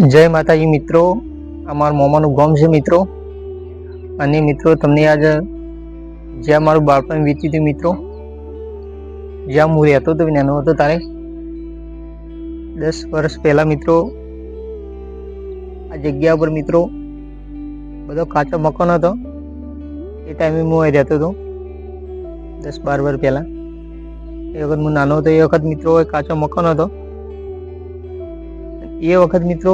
જય માતાજી મિત્રો. અમારું મોમાનું ગામ છે મિત્રો. અને મિત્રો, તમને આજ જ્યાં મારું બાળપણ વીત્યું હતું મિત્રો જ્યાં હું રહેતો હતો નાનો હતો તારે. દસ વર્ષ પહેલાં મિત્રો, આ જગ્યા પર મિત્રો, બધો કાચો મકાન હતો. એ ટાઈમે હું અહીં રહેતો હતો. દસ બાર વર્ષ પહેલાં. એ વખત હું નાનો હતો, એ વખત મિત્રો કાચો મકાન હતો. એ વખત મિત્રો,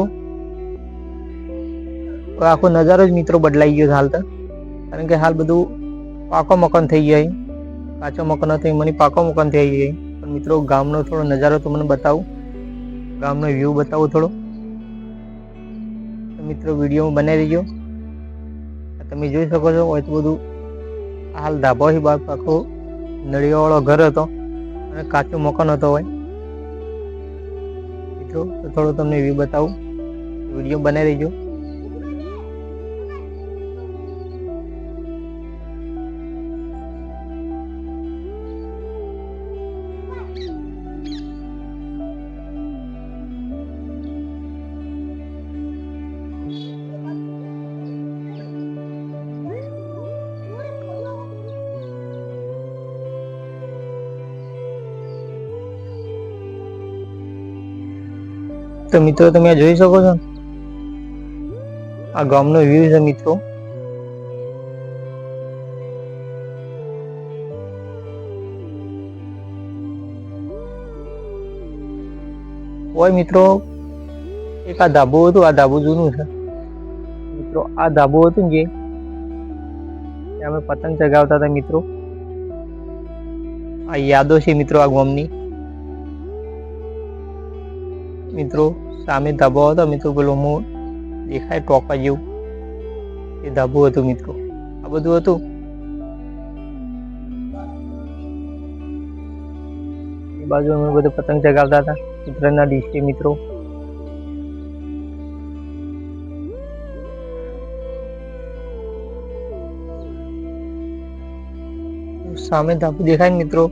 આખો નજારો જ મિત્રો બદલાઈ ગયો હાલ તો. કારણ કે હાલ બધું પાકો મકાન થઈ જાય કાચો મકાન હતો મને પાકો મકાન થઈ જાય પણ મિત્રો, ગામનો થોડો નજારો તો મને બતાવું. ગામનો વ્યૂ બતાવો થોડો. મિત્રો વીડિયો બનાવી દેજો. તમે જોઈ શકો છો, હોય તો બધું હાલ ધાબો બાદ પાકો નળિયાવાળો ઘર હતો અને કાચું મકાન હતો હોય. મિત્રો તો થોડો તમને વ્યૂ બતાવું. વીડિયો બનાવી દેજો. તો મિત્રો તમે જોઈ શકો છો. આ ગામનો વ્યૂ છે મિત્રો. ઓય મિત્રો, એક આ ધાબુ હતું, આ ધાબુ જૂનું છે. મિત્રો, આ ધાબુ હતું ને જે અમે પતંગ ચગાવતા હતા મિત્રો. આ યાદો છે મિત્રો આ ગામની. મિત્રો, સામે ધાબો હતો મિત્રો, પેલો હું દેખાય ટોકા જેવું એ ધાબુ હતું મિત્રો. આ બધું હતું? એ બાજુ અમે બધું પતંગ ચગાવતા હતા મિત્રના દિવસે મિત્રો. સામે ધાબુ દેખાય ને મિત્રો?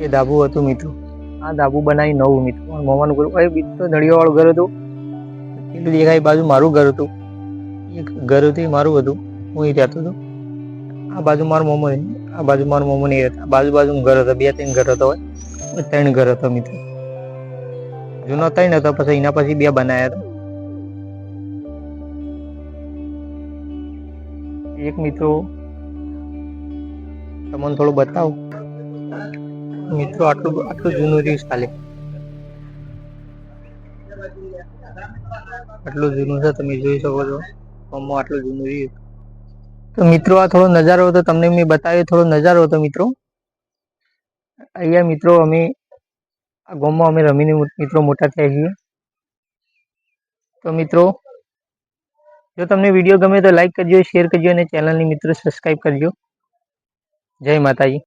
એ ધાબુ હતું મિત્રો. આ ધાબુ બનાવી નવું મિત્રો. મમ્માનું ઘર એ બીજું તો વાળું ઘર હતું. પેલું દેખાય બાજુ મારું ઘર હતું. એક ઘર હતું મારું હતું. હું અહીં રહેતો હતો. આ બાજુ મારું મોમો આ બાજુ મારું મોમો નહીં રહેતા. બાજુ બાજુ ઘર હતો. બે ત્રણ ઘર હતો હોય. ત્રણ ઘર હતો મિત્રો. જૂનો ત્રણ હતો, પછી એના પછી બે બનાવ્યા હતા. એક મિત્રો, તમને થોડું બતાવું. મિત્રો, આટલું આટલું જૂનું રહ્યું ચાલે આટલું જૂનું છે, તમે જોઈ શકો છો. ફોર્મમાં આટલું જૂનું રહ્યું તો મિત્રો, આ થોડો નજારો હતો, તમને મેં બતાવ્યો, થોડો નજારો હતો, મિત્રો. અહીંયા મિત્રો, અમે, આ ગામમાં અમે રમીને મિત્રો, મોટા થયા છીએ. તો મિત્રો, જો તમને વીડિયો ગમે તો લાઈક કરજો, શેર કરજો અને ચેનલની મિત્રો, સબસ્ક્રાઈબ કરજો. જય માતાજી.